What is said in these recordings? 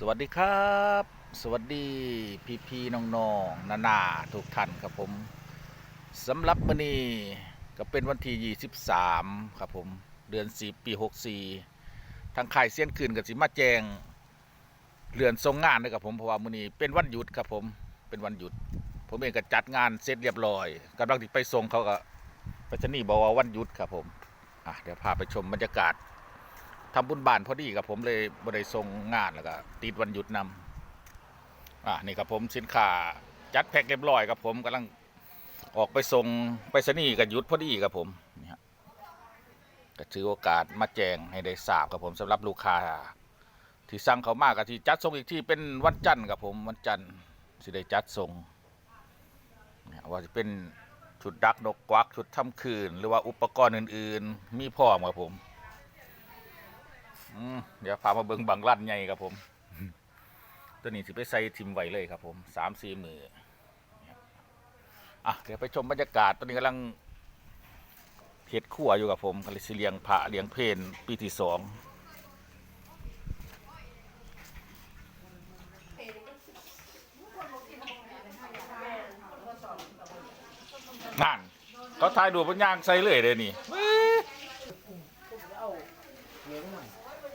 สวัสดีครับ สวัสดีพี่พี่น้องๆนานาๆทุกท่านครับผมสำหรับวันนี้ก็เป็นวันที่23 ครับผม เดือน4ปี 64 ทางค่ายเสี้ยนคืนกับสิมาแจงเรือนทรงงานด้วยครับผมเพราะว่ามื้อนี้เป็นวันหยุดครับผมเป็นวันหยุด ผมเองก็จัดงานเสร็จเรียบร้อยกำลังที่ไปส่งเขาก็ไปชนีบอกว่าวันหยุดครับผมอะเดี๋ยวพาไปชมบรรยากาศ ทำบุญบ้านพอดีกับผมเลยบริส่งงานแล้วก็ติดวันหยุดนำอ่านี่ครับผมสินค้าจัดแพ็คเรียบร้อยครับผมกำลังออกไปส่งไปสนีกับหยุดพอดีครับผมนี่ฮะก็ถือโอกาสมาแจ้งให้ได้ทราบครับผมสำหรับลูกค้าที่สั่งเขามากกับที่จัดส่งอีกที่เป็นวันจันทร์ครับผมวันจันทร์สิได้จัดส่งเนี่ยว่าจะเป็นชุดดักนกกวักชุดทำคืน หรือว่าอุปกรณ์อื่น ๆ มีพร้อมครับผม เดี๋ยวพามาเบิงบังรัดใหญ่ครับผม ตัวนี้สิไปใส่ทิมไว้เลยครับผมสามสี่มืออะเดี๋ยวไปชมบรรยากาศตอนนี้กำลังเห็ดขั่วอยู่กับผมคาลิสเลียงพระเลียงเพนปีที่สองนั่นเขาถ่ายดูบนยางใส่เลยเลยนี่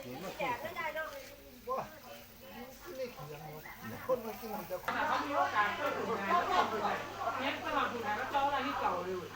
คนมากินมันจะคนเขานม่รู้การก็ถูกนะเนี่ยตลอดถูกนะแล้วเจ้าอะไรที่เก่าเลย